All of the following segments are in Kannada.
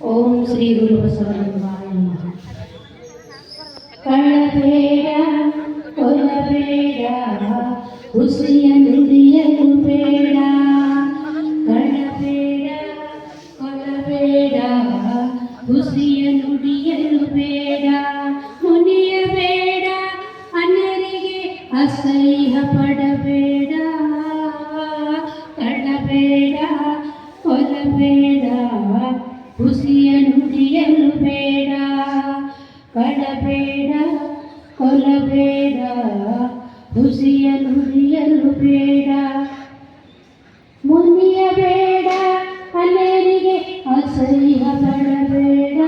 ஓம் ஸ்ரீ குரு பசவனாய நம கண்ண பேடா கொல பேடா உசிய நுதிய குபேடா. கண்ண பேடா கொல பேடா உசிய நுடிய குபேடா. முனிய பேடா அன்னரிகே அசைய ಹುಸಿಯ ನುಡಿಯಲು ಬೇಡ ಕಳಬೇಡ ಕೊಲಬೇಡ ಹುಸಿಯ ನುಡಿಯಲು ಬೇಡ. ಮುನಿಯಬೇಡ ಅನೇರಿಗೆ ಅಸಹ್ಯ ಪಡಬೇಡ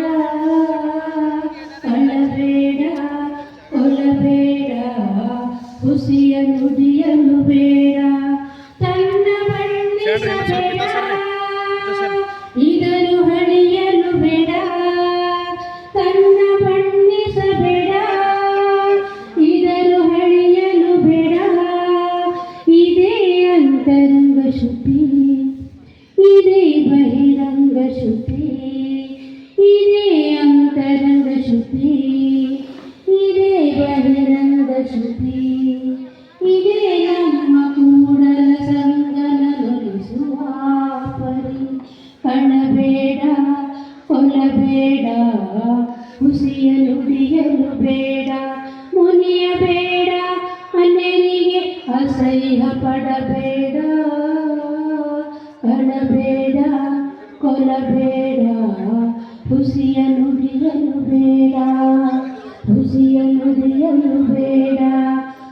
ಕಳಬೇಡ ಕೊಲಬೇಡ ಹುಸಿಯ ನುಡಿಯಲು ಬೇಡ. ತನ್ನ ಬಣ್ಣ ಇದನ್ನು ಹಣಿಯಲು ಅಂತರಂಗ ಶುದ್ಧಿ ಇದೇ ಬಹಿರಂಗ ಶುದ್ಧಿ ಇದೇ ಅಂತರಂಗ ಶುದ್ಧಿ ಇದೇ ಬಹಿರಂಗ ಶುದ್ಧಿ ಇದೇ ನಮ್ಮ ಕೂಡಲ ಸಂಗನ ನುಡಿಸುವ ಪರಿ ಕಣಬೇಡ ಕೊಲ್ಲಬೇಡ ಹುಸಿಯ ನುಡಿಯಲು ಬೇಡ ಮುನಿಯಬೇಡ ಅನ್ಯರಿಗೆ ಅಸಹ್ಯ ಪಡಬೇಡ ಕಣಬೇಡ ಕೊಲ್ಲಬೇಡ ಹುಸಿಯ ನುಡಿಯಲು ಬೇಡ ಹುಸಿಯ ನುಡಿಯಲು ಬೇಡ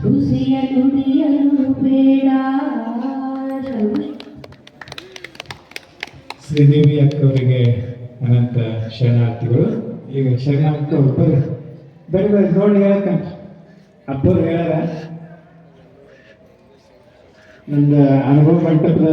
ಹುಸಿಯ ನುಡಿಯಲು ಬೇಡ. ಶ್ರೀದೇವಿ ಅಕ್ಕವರಿಗೆ ಅನಂತ ಶರಣಾರ್ಥಿಗಳು. ಈಗ ಶರಣಾರ್ಥ ಒಬ್ಬರು ಬರೀ ಬರೀ ನೋಡಿ ಹೇಳಕ್ಕ ಅಪ್ಪರು ಹೇಳ ನಂದು ಅನುಭವ ಮಂಟಪದ